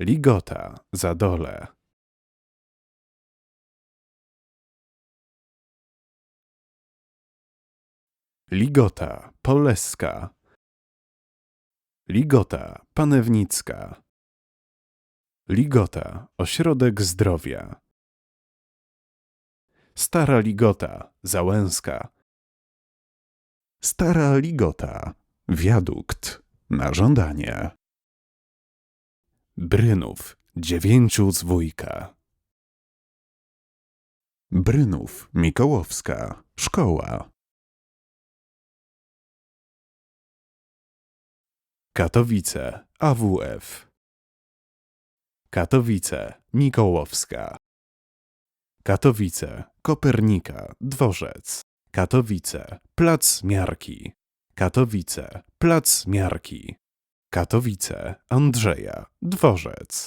Ligota, Zadole. Ligota, Poleska. Ligota, Panewnicka. Ligota, Ośrodek Zdrowia. Stara Ligota, Załęska. Stara Ligota, Wiadukt, na żądanie. Brynów, dziewięciu z wujka. Brynów, Mikołowska, szkoła. Katowice, AWF. Katowice, Mikołowska. Katowice, Kopernika, dworzec. Katowice, Plac Miarki. Katowice, Plac Miarki. Katowice, Andrzeja, dworzec.